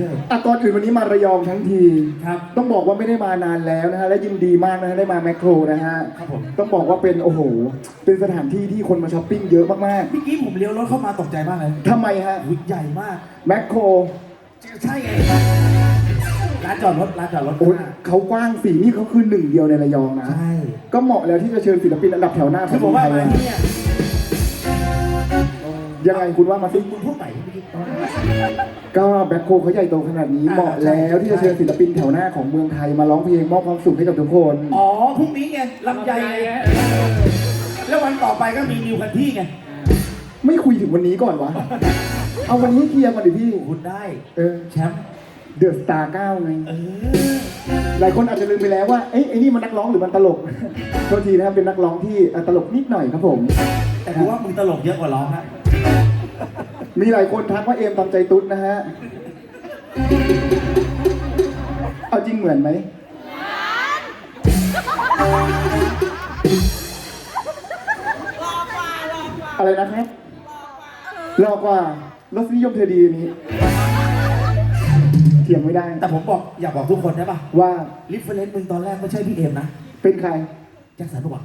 เรื่อย อะก่อนอื่นวันนี้มาระยองทั้งที ครับ ต้องบอกว่าไม่ได้มานานแล้วนะฮะ และยินดีมากนะฮะได้มาแมคโครนะฮะ ครับผม ต้องบอกว่าเป็นโอ้โห เป็นสถานที่ที่คนมาช้อปปิ้งเยอะมากเมื่อกี้ผมเลี้ยวรถเข้ามาตกใจมากเลยๆทำไมฮะ อุ๊ยใหญ่มาก แมคโคร ใช่ไงร้านจอดรถร้านจอดรถโอ้ยข้างหน้าเขากว้างสี่นี่เขาคือหนึ่งเดียวในระยองนะ ใช่ก็เหมาะแล้วที่จะเชิญศิลปินอันดับแถวหน้าขคือองบอกว่าไทยมาที่เนี่ย ยังไงคุณว่ามาสิ คุณพูดใหม่เมื่อกี้ก็แบ็คโคเขาใหญ่โตขนาดนี้อ่าเหมาะแล้วที่จะเชิญศิลปินแถวหน้าของเมืองไทยมาร้องเพลงมอบความสุขให้กับทุกคน อ๋อพรุ่งนี้ไงลำไยไงแล้ววันต่อไปก็มีนิวคันที่ไงไม่คุยถึงวันนี้ก่อนวะ เอาวันนี้เคลียร์ก่อนดิพี่ คุณได้ เออแชมป์เดอะสตาร์เก้าไงเออหลายคนอาจจะลืมไปแล้วว่าเอ้ยไอ้นี่มันนักร้องหรือมันตลกโทษทีนะครับเป็นนักร้องที่เอ่อตลกนิดหน่อยครับผม แต่กูว่ามึงตลกเยอะกว่าร้องนะ มีหลายคนทักว่าเอมตามใจตุ๊ดนะฮะ เอาจริงเหมือนไหม อะไรนะครับรอกว่ารสนิยมเธอดีอันนี้เถียงไม่ได้ แต่ผมบอกอยากบอกทุกคนได้ปะว่าลิฟเฟอร์เรนซ์มึงตอนแรกไม่ใช่พี่เอมนะ เป็นใคร แจ็คสันหวัง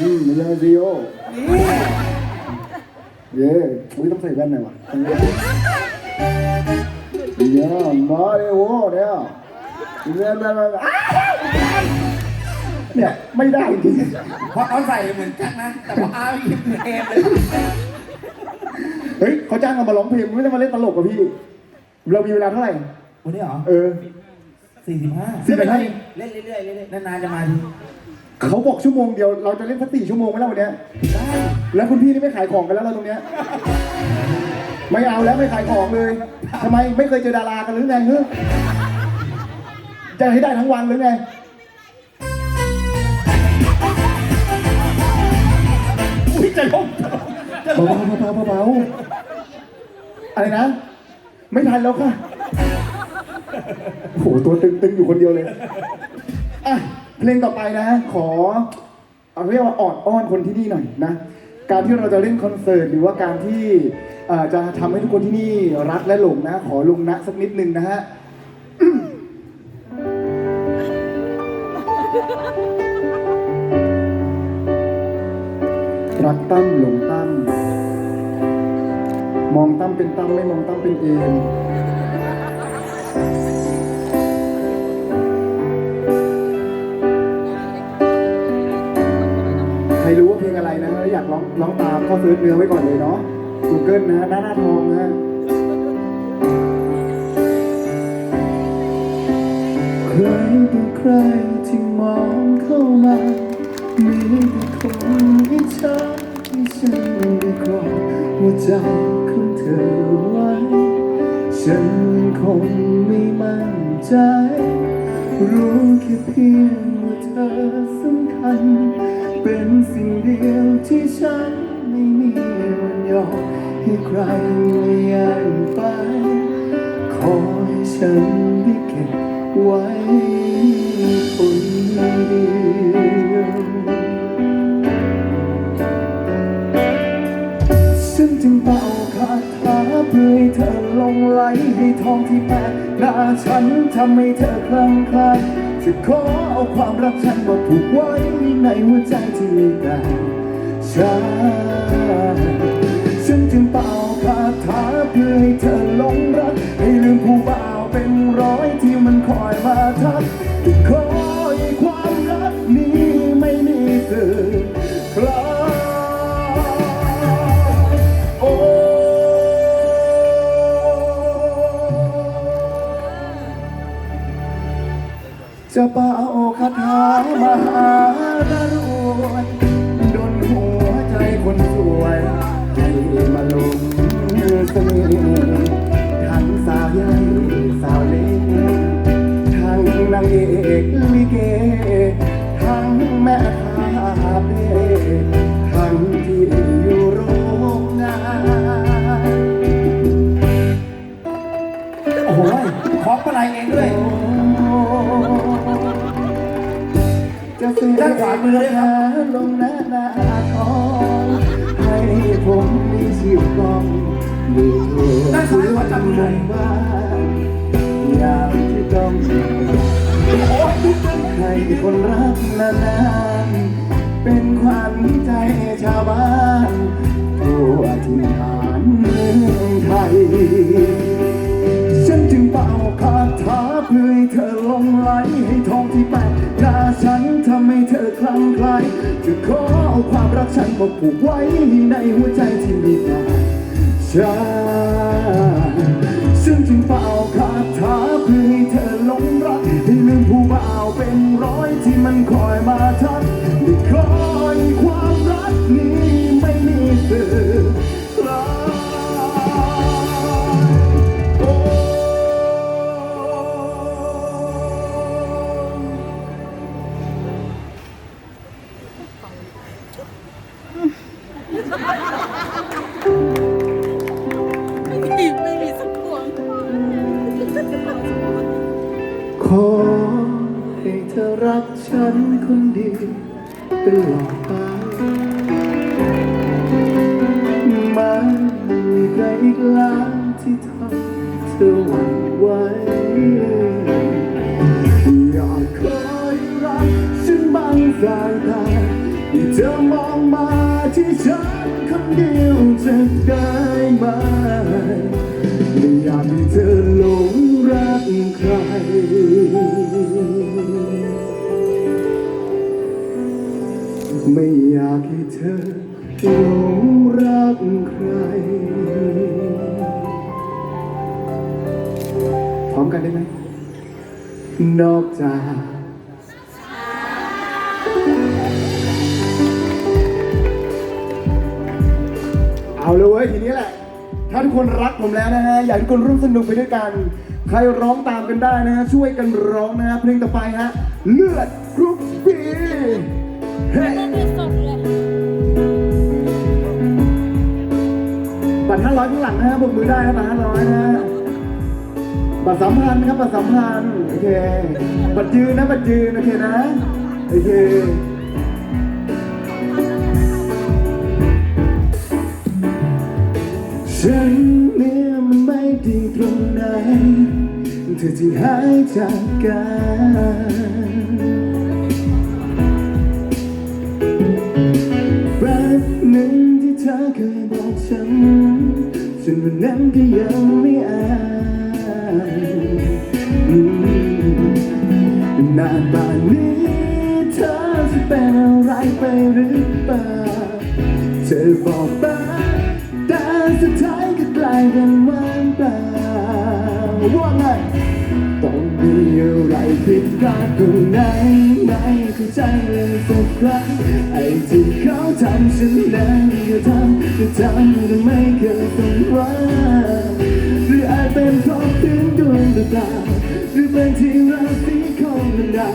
อืมเลซิโอนี่เย้อุ้ยต้องใส่แว่นหน่อยวะเย้มาเดี๋ยวเนี่ยเรียนแบบเนี่ยไม่ได้จริงเพราะเขาใส่เหมือนแจ็คนะ แต่พออาร์เหมือนเอมเลยเฮ้ยเขาจ้างเรามาร้องเพลงไม่ได้มาเล่นตลกกับพี่ เรามีเวลาเท่าไหร่วันนี้เหรอเออสี่สิบห้า45เล่นเรื่อยๆเรื่อยๆนานๆจะมาที เขาบอกชั่วโมงเดียวเราจะเล่นสักสี่ชั่วโมงไหมล่ะวันเนี้ยได้แล้วคุณพี่นี่ไม่ขายของกันแล้วเราตรงเนี้ยไม่เอาแล้วไม่ขายของเลยทำไมไม่เคยเจอดารากันหรือไงเฮ้ยจะให้ได้ทั้งวันหรือไงอุ้ยจะล้มจะล้เบาเบาเบาอะไรนะ ไม่ทันแล้วค่ะโอ้โหตัวตึงๆอยู่คนเดียวเลยอะ เพลงต่อไปนะ ขอเอาเรียกว่าออดอ้อนคนที่นี่หน่อยนะ การที่เราจะเล่นคอนเสิร์ตหรือว่าการที่เอ่อจะทำให้ทุกคนที่นี่รักและหลงนะ ขอลงนะสักนิดนึงนะฮะ รักตั้มหลงตั้มมองตั้มเป็นตั้มไม่มองตั้มเป็นเอม รรู้ว่าเพลงอะไรนะแล้วอยากร้องร้องตามก็เซิร์ชเนื้อไว้ก่อนเลยเนาะ Google นะหน้าหน้าทองนะใครต่อใครที่มองเข้ามา มีแต่คนอิจฉาที่ฉันได้กรอบหัวใจของเธอไว้ ฉันยังคงไม่มั่นใจ รู้แค่เพียงว่าเธอสำคัญ เป็นสิ่งเดียวที่ฉันไม่มีวันยอมให้ใครมาแย่งไป ขอให้ฉันได้เก็บไว้คนเดียวฉันจึงเป่าคาถาเพื่อให้เธอลงไหลให้ทองที่แปะหน้าฉันทำให้เธอคลั่งไคล้ จะขอเอาความรักฉันมาผูกไว้ในหัวใจที่มีแต่ฉันฉันจึงเป่าคาถาเพื่อให้เธอหลงรัก ให้ลืมผู้บ่าวเป็นร้อยที่มันคอยมาทักจะขอ จะเป่าคาถามหาดารวยดนหัวใจคนสวยให้มาลงเสน่ห์ทั้งสายใย ด้านขวามือด้วยครับลงหน้าหน้าทองให้ผมมีป้องดูโทษด้านซ้ายขวาจับมือหน่อยบ้านยามที่ต้องใครคนรักนานๆเป็นขวัญใจชาวบ้านทั่วถิ่นฐานเมืองไทย ฉันจึงเป่าคาถาเพื่อให้เธอลงไหลให้ทองที่แปะ ตาฉันทำให้เธอคลั่งไคล้จะขอเอาความรักฉันมาผูกไว้ในหัวใจที่มีแต่ฉันฉันจึงเป่าคาถาเพื่อ ไากให้ทุกคนร่วมสนุกไปด้วยกัน ใครร้องตามกันได้นะฮะช่วยกันร้องนะฮะเพลงต่อไปฮะเลือดกรุ๊ปบีเฮ้ไม่มีสดเลยบัตรห้าร้อยข้างหลังนะฮะบกมือได้นะบัตรห้าร้อยนะฮะบัตรสามพันนะครับบัตรสามพันโอเคบัตรยืนนะบัตรยืนโอเคนะโอเคฉัน เธอที่หายจากกันแป๊บหนึ่งที่เธอเคยบอกฉันจนวันนั้นก็ยังไม่อานอืมนานป่านนี้เธอจะเป็นอะไรไปหรือเปล่า ผิดพลาดตรงไหนไม่เข้าใจเลยสักครั้งไอ้ที่เขาทำฉันนั้นก็ทำก็ทำแต่ไม่เคยสมหวังหรืออาจเป็นเพราะถึงดวงตาหรือเป็นที่ราศีของมันดา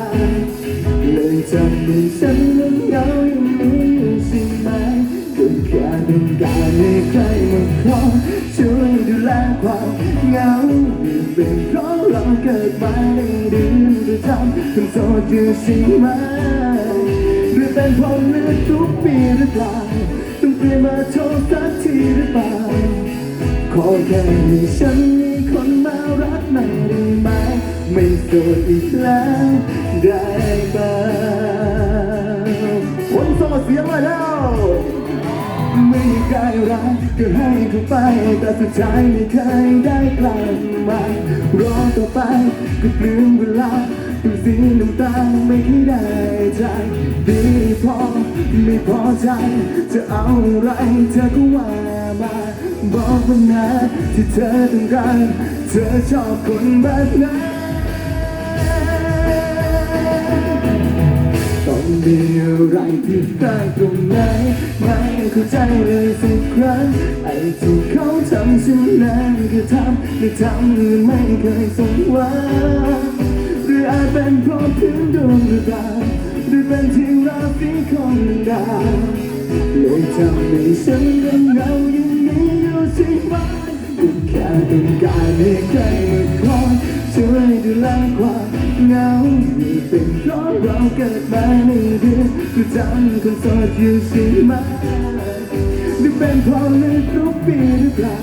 เลยทำให้ฉันนั้นเหงาอย่างนี้อยู่ใช่ไหมก็แค่ต้องการให้ใครมาคอยช่วยดูแลความเหงาเป็นเพราะเราเกิดมา จำต้องโสดอยู่ใช่ไหมหรือเป็นพราะเลือทุกปีหรือเปล่าต้องเปลี่ยนมาโทษสักทีหรือเปล่าขอแค่ให้ฉันมีคนมารักไม่ได้ไหมไม่โสดอีกแล้วได้บ้างคนโสดเสียงมาแล้วไม่เคยรักก็ให้เขาไป แต่สุดท้ายไม่เคยได้กลับมา รอต่อไปก็เปลืองเวลา ดูสีน้ำตาไม่ได้ใจดีพอไม่พอใจ จะเอาอะไรเธอก็ว่ามาบอกมานะที่เธอต้องการเธอชอบคนแบบไหนต้องมีอะไรผิดพลาดตรงไหนไม่เข้าใจเลยสักครั้งไอ้ที่เขาทำฉันนั้นก็ทำและทำอื่นไม่เคยสมหวัง รืออาจเป็นเพราะถึงดวงหรือเปล่าหรือเป็นที่ราศีของดาวเลยทำให้ฉันยังเงาอย่างนี้อยู่ใช่ไหมก็แค่ต้องการให้ใครมาคอยช่วยดูแลความเหงาอยู่เป็นเพราะเราเกิดมาในเดือนประจำคนโสดอยู่ใช่ไหมหรือเป็นพอเลือกทุกปีหรือเปล่า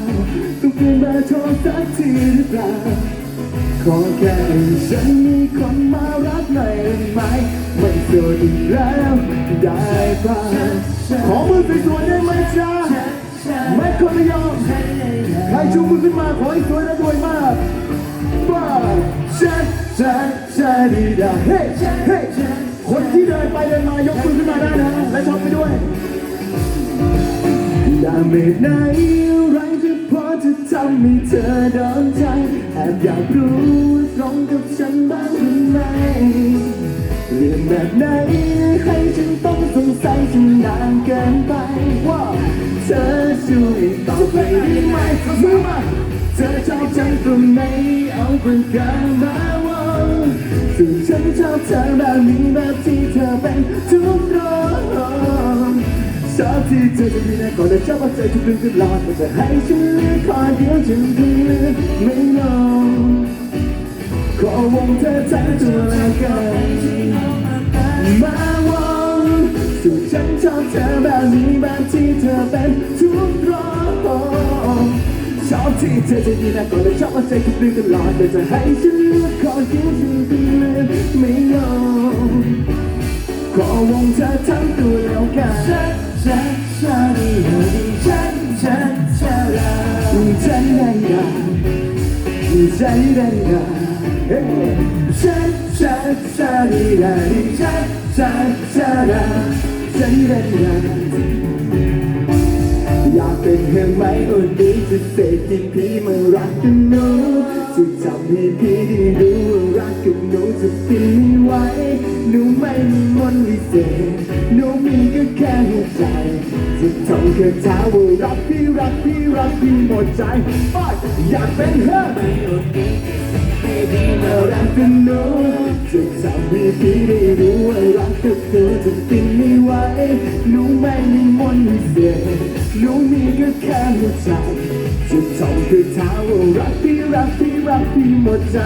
ต้องเปลี่ยนเบอร์โทรสักทีหรือเปล่า ขอแค่ฉันมีคนมารักหน่อยได้ไหมไม่โสดอีกแล้วได้ป่ะขอมือสวยๆได้ไหมจ๊ะไม่คนไม่ยอมใครชูมือขึ้นมาขอให้สวยและรวยมากบ้าฉันฉันฉันดีดาเฮ้เฮ้คนที่เดินไปเดินมายกมือขึ้นมาได้นะและชอบไปด้วยดาเมจไหน จะทำให้เธอโดนใจแอบอยากรู้ตรงกับฉันบ้างหรือไม่เรื่องแบบไหนให้ฉันต้องสงสัยฉันนานเกินไปว่าเธอช่วยตอบให้ได้ไหมมือมเธอชอบฉันตรงไหนเอาเปากกามาวงซึ่งฉันชอบเธอแบบนี้แบบที่เธอเป็นทุกตรง ชอบที่เธอจะมีแต่ก่อนแต่ชอบว่าเธอทุกเรื่องตลอดแต่จะให้ฉันเลือกข้อเดียวฉันคงเลือกไม่ลงขอวงเธอทั้งตัวแล้วกันมาวงสู่ฉันชอบเธอแบบนี้แบบที่เธอเป็นทุกรอบชอบที่เธอจะมีแต่ก่อนแต่ชอบว่าเธอทุกเรื่องตลอดแต่จะให้ฉันเลือกข้อเดียวฉันคงเลือกไม่ลงขอวงเธอทั้งตัวแล้วกัน ฉันฉันฉันดีดีฉันฉันฉันรักใจได้ได้ใจได้ได้เฮ้ฉันฉันฉันฉันฉันฉันรักใจได้ได้อยากเป็นเฮไหมอุ่นนี้จะเสกกินพี่มารักกันหนูจะทำให้พี่ได้รู้ว่า กับหนูจะเป็นไม่ไหวหนูไม่มีมนต์วิเศษหนูมีก็แค่หัวใจจะท่องคาถาว่ารักพี่รักพี่รักพี่หมดใจอยากเป็นเธอไม่อุ่นนี้ให้พี่มารักกันหนูจะทำให้พี่ได้รู้ว่ารักกับเธอจะเป็นไม่ไหวหนูไม่มีมนต์วิเศษหนูมีก็แค่หัวใจจะท่องคาถาว่ารักพี่รักพี่ รักพี่หมดใจ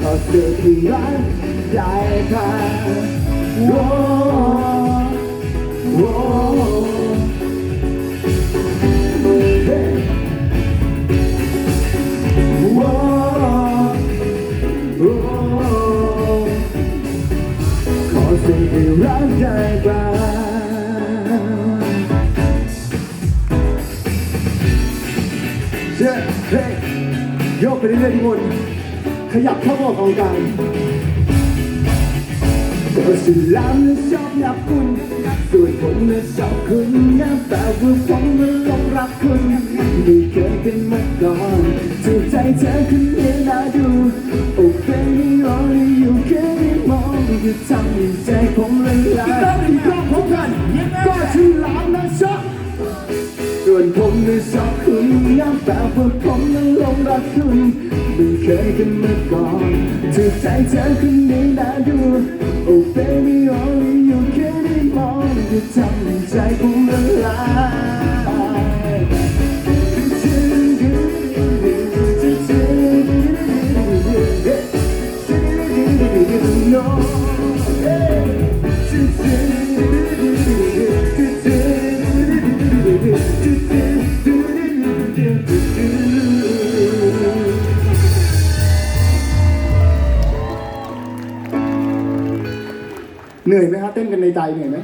ขอเธอที่รักได้ค่ะโอ้โอ้เฮ้โอ้โอ้ขอเธอที่รักได้บ้า โยกไปเรื่อยๆทุกคนขยับเข้าออกกองกลางตัวสิลามน่ะชอบนับคุณส่วนผมน่ะชอบคุณนะแต่ว่าผมมันหลงรักคุณไม่เคยเป็นมาก่อนถูกใจเธอคนนี้น่าดูโอ้เป็นร้องอยู่แค่ได้มองก็ทำให้ใจผมละลายอีกรอบหนึ่งอีกรอบพร้อมกันยังไงก็ชื่อลามนะชอบส่วนผมน่ะชอบคุณ นะแต่ว่าผมนั้นหลงรักคุณไม่เคยกันมาก่อนถูกใจเธอคนนี้น่าดู Oh baby only you can be more จะทำให้ใจผมละลาย เหนื่อยไหมครับเต้นกันในใจเหนื่อยไหม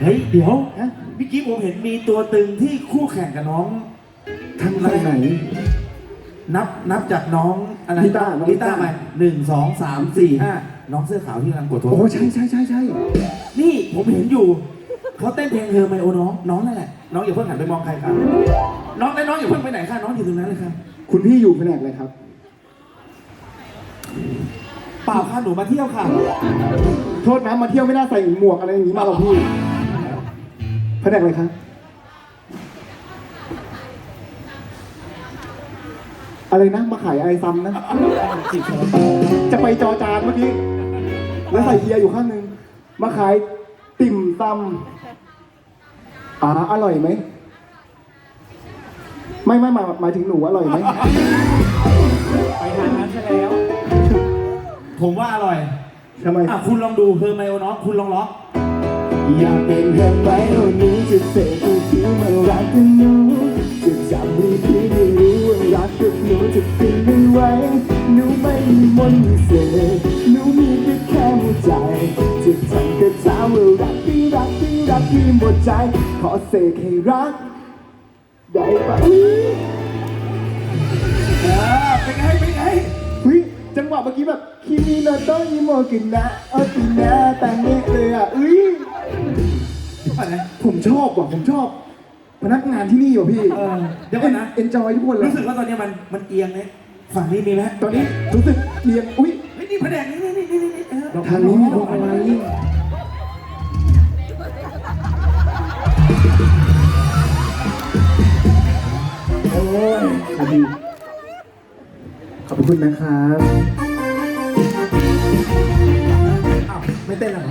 เฮ้ยเดี๋ยวฮะเมื่อกี้ผมเห็นมีตัวตึงที่คู่แข่งกับน้องทางไหน นับนับจากน้องอะไรลิต้าน้องลิต้าลิต้า ไปหนึ่งสองสามสี่ห้าน้องเสื้อขาวที่กำลังกดโทรโอ้ศัพท์ใช่ใช่ใช่ใช่นี่ผมเห็นอยู่เขาเต้นเพลงเธอไมโอน้องน้องนั่นแหละน้องอย่าเพิ่งหันไปมองใครครับน้องและน้องอย่าเพิ่งไปไหนค่ะน้องอยู่ตรงนั้นเลยครับคุณพี่อยู่แผนกอะไรครับ เปล่าค่ะหนูมาเที่ยวค่ะ โทษนะมาเที่ยวไม่น่าใส่หมวกอะไรอย่างนี้มาหรอกพี่แผนกอะไรครับอะไรนะมาขายอะไรซ้ำนะ จิบของจะไปจอจานเมื่อกี้แล้วใส่เฮียอยู่ข้างหนึ่งมาขายติ่มซำอ่าอร่อยไหม ไม่ไม่หมายหมายถึงหนูอร่อยไหม ไปทานนั้นซะแล้ว ผมว่าอร่อยทำไม อะคุณลองดูเธอไมโอน้องคุณลองร้องอยากเป็นแค่ไหมวันนี้จะเสกมือถือมารักกับหนูจะจับมือพี่ให้รู้ว่ารักกับหนูจะเป็นไม่ไหวหนูไม่มีมนต์วิเศษหนูมีแค่แค่หัวใจจะทำกระถามว่ารักพี่รักพี่รักพี่หมดใจ ขอเสกให้รัก ได้ปะ เออเป็นไงเป็นไงเฮ้ย จังหวะเมื่อกี้แบบคิมิโนโตะอิโมกินะเอาตินะแต่งนี้เลยอะเอ้ยอะไรผมชอบว่ะผมชอบ พนักงานที่นี่ว่ะพี่เออเดี๋ยวก่อนนะ เอ็นจอยทุกคนเลยรู้สึกว่าตอนนี้มันมันเอียงเนี่ยฝั่งนี้มีไหมตอนนี้รู้สึกเรียงอุ้ยเฮ้ยนี่แผนกนี่นี่นี่นี่นี่เออทางนี้มีพวงมาลัยโอ้ยขอบคุณ ขอบคุณนะครับอ้าวไม่เต้นเหรอ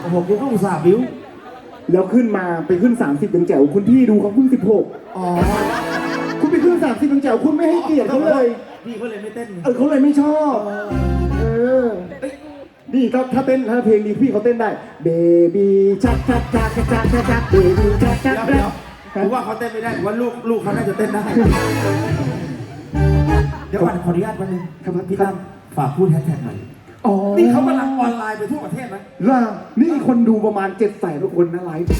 โอ้โหกูก็อุตส่าห์บิ้ว แล้วขึ้นมาไปขึ้น 30เป็นแจ๋วคุณพี่ดูเขาเพิ่ง16อ๋อคุณไปขึ้น 30เป็นแจ๋วคุณไม่ให้เกียรติเขาเลย พี่เขาเลยไม่เต้นไงเออเขาเลยไม่ชอบ เออนี่ถ้าถ้าเต้นถ้าเพลงนี้พี่เขาเต้นได้ Baby ชักชักชักชักชักชักชัก Baby ชักชักเดี๋ยวชัเดี๋ยวกผมว่าเขาเต้นไม่ได้ผมว่าลูกลูกเขาน่าจะเต้นได้ เดี๋ยวก่อนขออนุญาตวันนึงพี่ตั้มฝากพูดแฮชแท็กหน่อย อ๋อนี่เขากำลังออนไลน์ไปทั่วประเทศนะล่ะนี่คนดูประมาณ7จ็ดแสนคนนะไลฟ์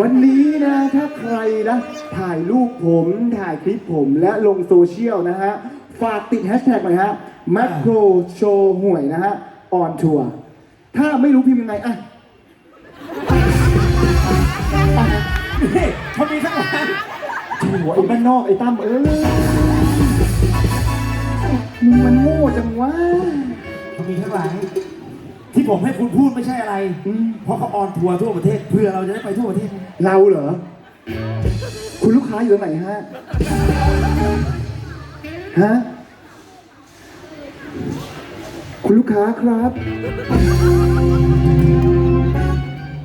วันนี้นะถ้าใครนะถ่ายรูปผมถ่ายคลิปผมและลงโซเชียลนะฮะ ฝากติดแฮชแท็กหน่อยฮะ Macro Show ห่วยนะฮะออนทัวร์ถ้าไม่รู้พิมพ์ยังไงอะ นี่เขามีทั้งร้าน หัวไอ้บ้านนอกไอ้ตั้มเออมึงมันโง่จังวะเขามีทั้งร้านที่ผมให้คุณพูดไม่ใช่อะไร อืมเพราะเขาออนทัวร์ทั่วประเทศเพื่อเราจะได้ไปทั่วประเทศ เราเหรอ คุณลูกค้าอยู่ตรงไหนฮะ ฮะ คุณลูกค้าครับ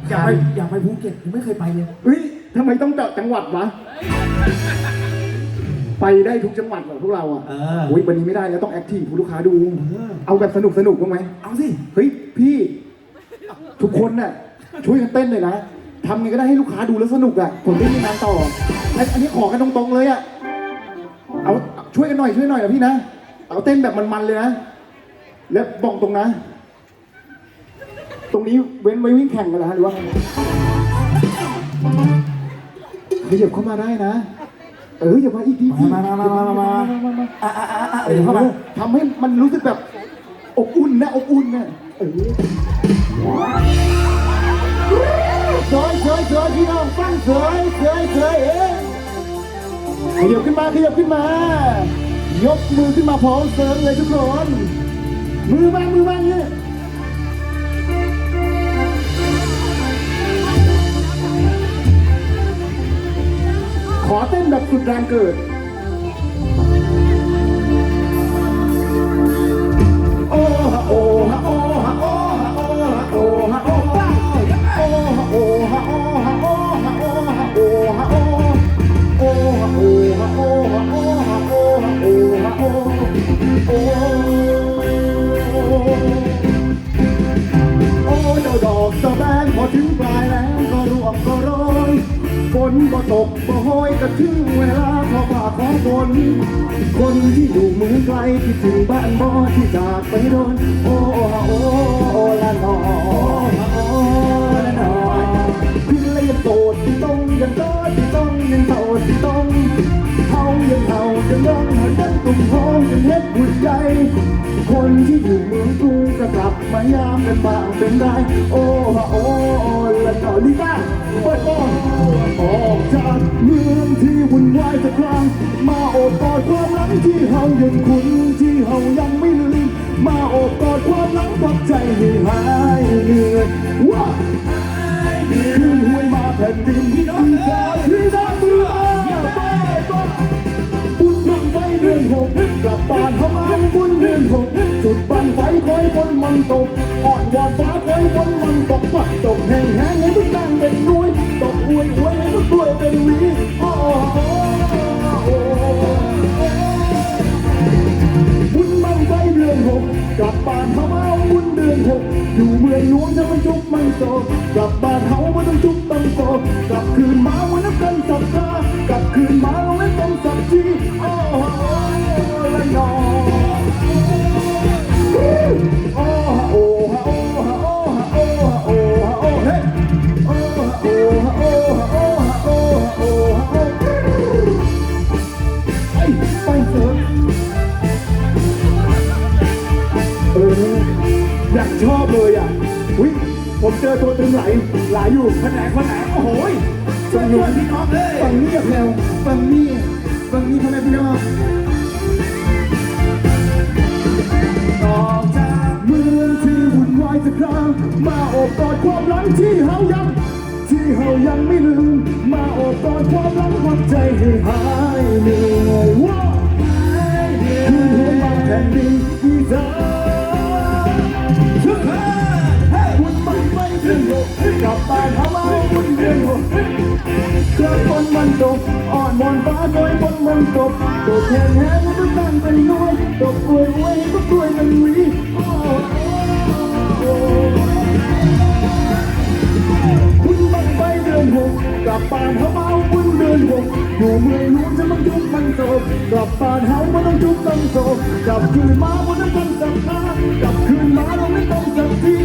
อยากไปอยากไปภูเก็ตยังไม่เคยไปเลย เฮ้ย ทำไมต้องเจาะจังหวัดวะ ไปได้ทุกจังหวัดเหรอพวกเราอะเออโอ้ยวันนี้ไม่ได้แล้วต้องแอคทีฟคุณลูกค้าดู เออ เอาแบบสนุกสนุกบ้างไหม เอาสิ เฮ้ยพี่ ทุกคนน่ะช่วยกันเต้นเลยนะทำไงก็ได้ให้ลูกค้าดูแล้วสนุกอะผมได้มีงานต่ออันอันนี้ขอกันตรงๆเลยอะเอาช่วยกันหน่อยช่วยหน่อยนะพี่นะเอาเต้นแบบมันๆเลยนะแล้วบอกตรงนะ ตรงนี้เว้นไว้วิ่งแข่งกันเหรอฮะหรือว่าไง ขยับเข้ามาได้นะ เอออย่ามาอีกทีมามามามามามามาอะอะอะอะเดี๋ยวเข้ามาทำให้มันรู้สึกแบบอบอุ่นนะอบอุ่นนะเออสวยสวยสวยพี่น้องฟังสวยสวยสวยเอ้ยขยับขึ้นมาขยับขึ้นมา ยกมือขึ้นมาพร้อมเสริมเลยทุกคน มือบ้างมือบ้างเนี่ย ขอเต้นแบบสุดแรงเกิด โอ้ฮะโอ้ฮะโอ้ฮะโอ้ฮะโอ้ฮะโอ้ฮะโอ้ฮะโอ้ฮะโอ้ฮะโอ้ฮะโอ้ฮะโอ้ฮะโอ้ฮะโอ้โอ้ฮะโอ้ฮะโอ้ฮะโอ้ฮะโอ้ฮะโอ้ฮะโอ้โอ้โอ้ ถึงเวลาขอฝากของฝนคนที่อยู่เมืองไกลที่ถึงบ้านบ่ที่จากไปโดน โอ้โอ้โอ้ละนอโอ้ละนอพี่เลยยังโสดที่ต้องยังโสดที่ต้องยังโสดที่ต้องเฮายังเฮายังยังหันยังตุ่มห้องยังเฮ็ดหุ่นใจ คนที่อยู่เมืองกรุงก็กลับ มายามกันบ้างเป็นไรโอ้โอ้และนอลีบ้าเปิดบอลออกจากเมืองที่วุ่นวายจะกลาง มาโอบกอดความหลังที่เฮายังคุ้นที่เฮายังไม่ลืมมาโอบกอดความหลังพักใจให้หายเหนื่อยว้าคืนหวยมาแผ่นดินที่น้องเอ๋ยที่น้องเอ๋ยไปไปบุญบังไฟเดือนหกกลับบ้านเขามาบุญเดือนหกจุดบั งไฟคอยฝนมันตกอ่อนวอนฟ้าคอยฝนมันตกปัดตกแห้งแห้งให้ทุกนั่งเป็นนุ้ยตกอวยอวยให้ทุกตัวยเป็นวีโอ้โหโอ้โหบุญบังไฟเดือนหกกลับบ้านมาเมาบุญเดือนหกอยู่เมืองหลวงจะมันจุกมันโศกกลับบ้านเฮาไม่ต้องจุกต้องโศกกลับคืนมาวันนั้นกันสับตากลับคืนมาเราเล่นต้องสับจีโอ้โหละนอโชอบเลยอะวิผมเจอตัวตึงไหลหลายอยู่คนไหนคนไหนโอ้โหยช่วยชวนพี่น้องเลยฝั่งนี้กับแพลวฝั่งนี้ฝั่งนี้พ่อแม่พี่น้องออกจากเมืองที่วุ่นวายสักครั้งมาโอบกอดความหลังที่เฮายัง ที่เฮายังไม่ลืม มาโอบกอดความหลังหัวใจให้หายเหนื่อยว่าคืนหัวบางแผ่นดินที่เธอ กลับบ้านหาว่าวุ่นเดือนหกเจอคนมันตกอ่อนวอนฟ้าโดยคนมันตกตกแห้งแห้งก็ตั้งเป็นน้อยตกกล้วยไว้ก็กล้วยมันวีคุณบังไปเดือนหกกลับบ้านเฮาเมาวุ่นเดือนหกอยู่เมืองหลวงจะมันทุกมันโศกกลับบ้านเฮามันต้องทุกต้องโศกกลับคืนมาวันนั้นต้องสับขา กลับคืนมาเราไม่ต้องสับที่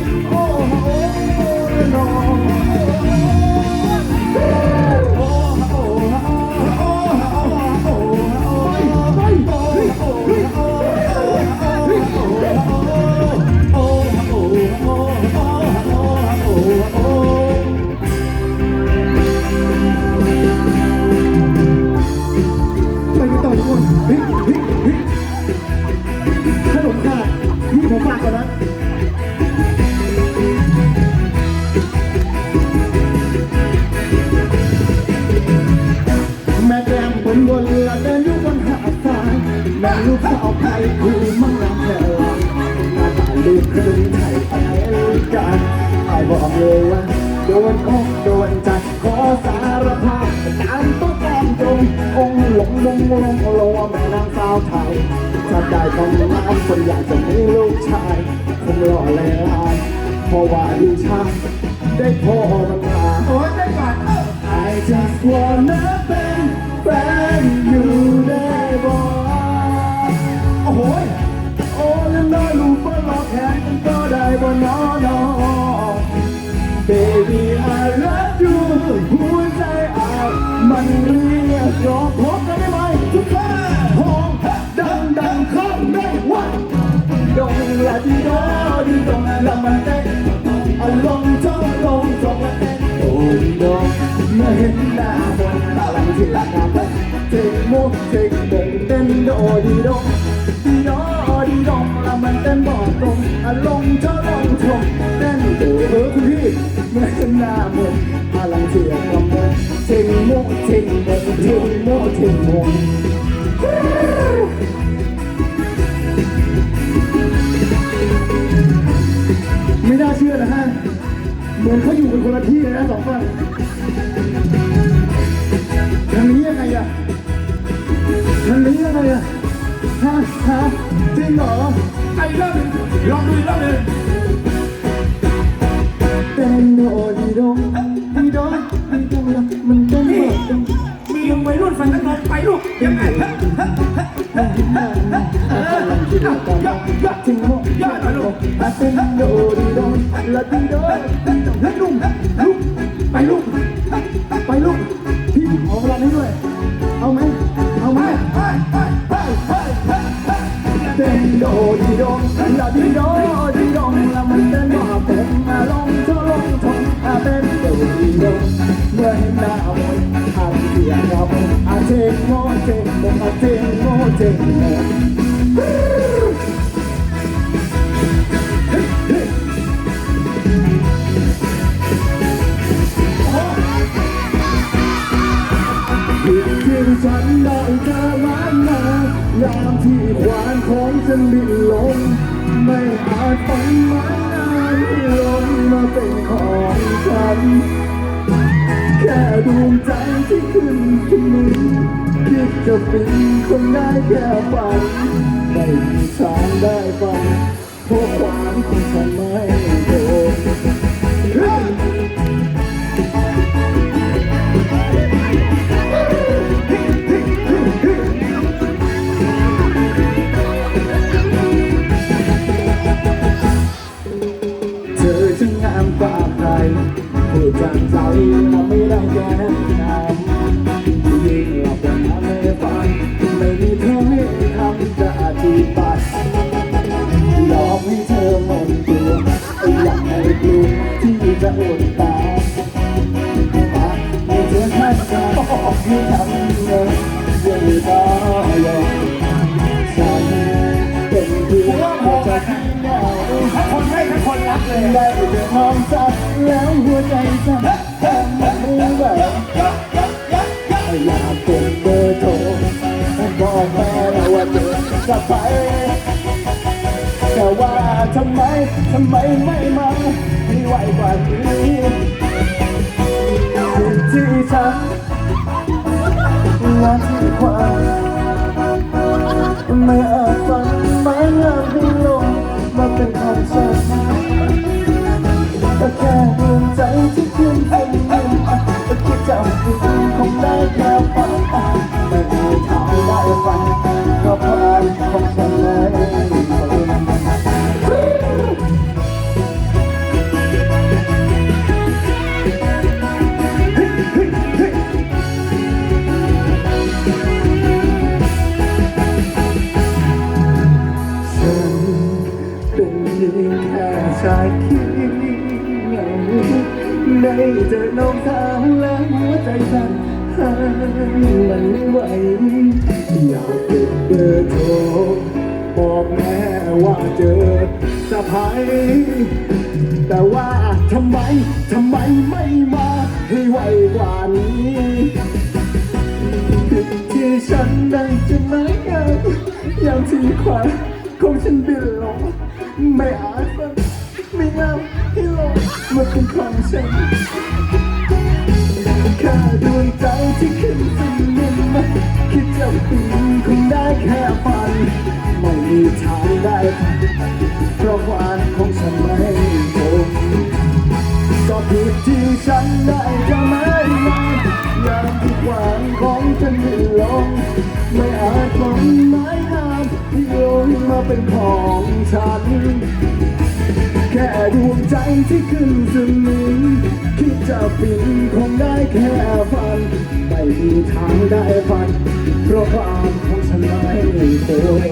เพราะว่าดูชายได้พอ ต้นโอ้ดีดงเมื่อเห็นหน้าคนตาลังที่ละงามเจ๊กโมกเจ๊กดงเต้นโดดีดงดีดอดีดงละมันเต้นบอกตรงอารมณ์จ้องลงชมเต้นโดเออคุณพี่เมื่อเห็นหน้ามนพลังเสียงกำมงเจ๊งโมกเจ๊งโมกเจ๊งโมกเจ๊งโมก เหมือนเขาอยู่กันคนละที่เลยนะสองฝั่งทางนี้ยังไงอะทางนี้ยังไงอะฮะฮะจริงเหรอไอ้เรื่องลองดูอีกรอบหนึ่งเป็นโดดีดงดีดงดีดงละมันเป็นแบบ วัยรุ่นฟันนันอนไปลูกยังไงฮะฮะถึงโมยอดหลงอาเต้นโดดีดงละดีดเฮ้ยลุงลุงไปลุงไปลุงพี่ขอเวลานี้ด้วยเอาไหมเอาไหมเฮ้ยเฮ้ยเฮ้ยเฮ้ยเฮ้ยเฮ้ยเต้นโดดีดละดีโดดีดงละมันเต้นว่าผมมาลงทลงทงอาเต้นโดดีด ฉันได้เธอมานานยามที่ควานของฉันดิ้นลง ไม่อาจฝันมานานที่ลงมาเป็นของฉัน แค่ดวงใจที่ขึ้นที่มือ จะเป็นคนได้แค่ฝันไม่มีทางได้ฝันเพราะความของฉันไม่โดนเธอช่งงามกว่าใครผู้จาใจทำไม่ได้แค่ไหนยิ่งหลับ ไม่มีเธอให้คำจะอธิบายยอมให้เธอหมดตัวอยากให้กลัวที่จะอดตายมาให้เธอให้กันให้ทำเลยยังไม่ได้ยอมฉันเป็นเพื่อนจะที่ไหนถ้าคนให้ถ้าคนรักเลยได้แต่มองสักแล้วหัวใจสั่นทำไม่ไหวอยาก บอกแม่ว่าเจอจะไปแต่ว่าทำไมทำไมไม่มาให้ไวกว่านี้สิ่งที่ฉันและที่ความไม่อาจฝันไม่อาจให้ลงมาเป็นของฉันก็แค่ดวงใจที่ขึ้นเป็นหนึ่งก็คิดจะคุณคงได้แค่ฝันไม่มีทางได้ ฝันเพรานของฉันเป็นเพียงแค่ชายขี้เหงาได้เจอน้องสาวแล้วหัวใจสั่นหามันไม่ไหว อยากเก็บเบอร์โทรบอกแม่ว่าเจอสะพายแต่ว่าทำไมทำไมไม่มาให้ไวกว่านี้ที่ฉันได้จะไม่เอาอย่างที่ควายของฉันบินลงไม่อาจฝันไม่เอาให้ลงมาเป็นของฉันแค่ดวงใจที่ขึ้นสนิ มคิดจะปีนคงได้แค่ฝัน ไม่มีทางได้เพราะวันของฉันไม่คงก็ผิดที่ฉันได้จะไม่มาอย่างที่หวังของฉันไม่ลงไม่อาจมองไม้งามที่โยนมาเป็นของฉัน แค่ดวงใจที่ขึ้นสนิมคิดจะปินคงได้แค่ฝัน ไม่มีทางได้ฝัน เพราะความของฉันไม่คง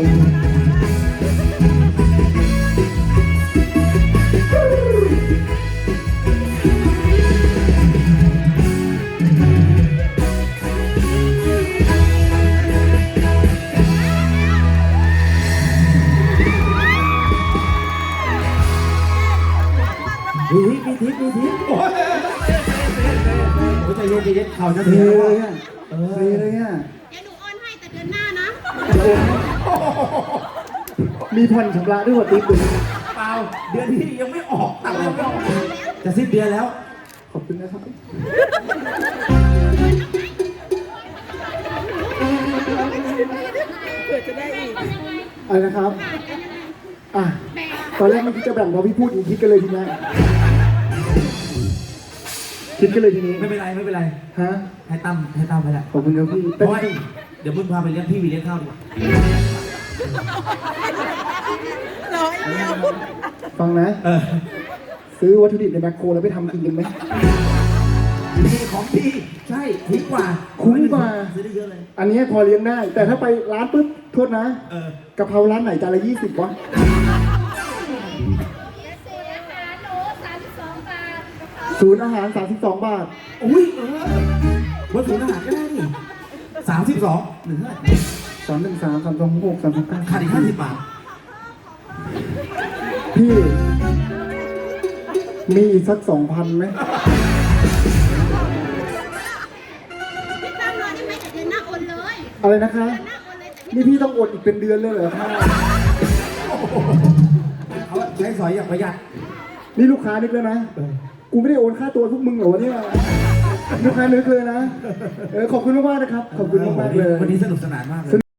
ทิพย์มีทิพย์โอ้ยโอ้ยใจเย็นใจเย็นเข่าจะเทเสียเลแล้วยอะเทเลยอะเดี๋ยวหนูโอนให้แต่เดือนหน้านะ มีผ่อนชำระด้วยว่าติ๊บเลยเปล่าเดือนที่ยังไม่ออกตังค์ยังไม่ออกจะสิ้นเดือนแล้ว ขอบคุณนะครับเผื่อจะได้อีกอะไรนะครับ อะ ตอนแรกไม่คิดจะแบ่งพอพี่พูดอีกคิดกันเลยทีนี้ คิดกันเลยทีนี้ไม่เป็นไรไม่เป็นไร ฮะให้ตั้มให้ตั้มไปแหละขอบคุณครับพี่เพแต่ราะว่าเดี๋ยวมึงพาไปเลี้ยงพี่วีเลี้ยงข้าวดีกว่าร้อยเดียวฟังนะ เออซื้อวัตถุดิบในแมคโครแล้วไปทำกินกันไหมนี่ของพี่ใช่คุ้มกว่าคุ้มกว่า ซื้อได้เยอะเลย อันนี้พอเลี้ยงได้ แต่ถ้าไปร้านปุ๊บโทษนะเออกะเพราร้านไหนจานละยี่สิบวะ ศูนย์อาหาร 32 บาท อุ้ยเออวัตถุอาหารก็ได้นี่สามสิบสองหนึ่งเท่าไหร่3 1 3 3 2 6 3 2ขาดอีกห้าสิบบาท9พี่ มีอีกสัก2,000ไหม พี่ตั้มรอได้ไหมแต่เดือนหน้าโอนเลยอะไรนะคะ เดือนหน้าโอนเลยแต่ไม่นี่พี่ต้องอดอีกเป็นเดือนเลยเหรอคะเขาใช้สอยอย่างประหยัดนี่ลูกค้านึกแล้วนะเออ กูไม่ได้โอนค่าตัวพวกมึงเหรอวะเนี่ยลูกค้านึกเลยนะเออขอบคุณมากๆนะครับ ขอบคุณมากๆเลย วันนี้สนุกสนานมากเลย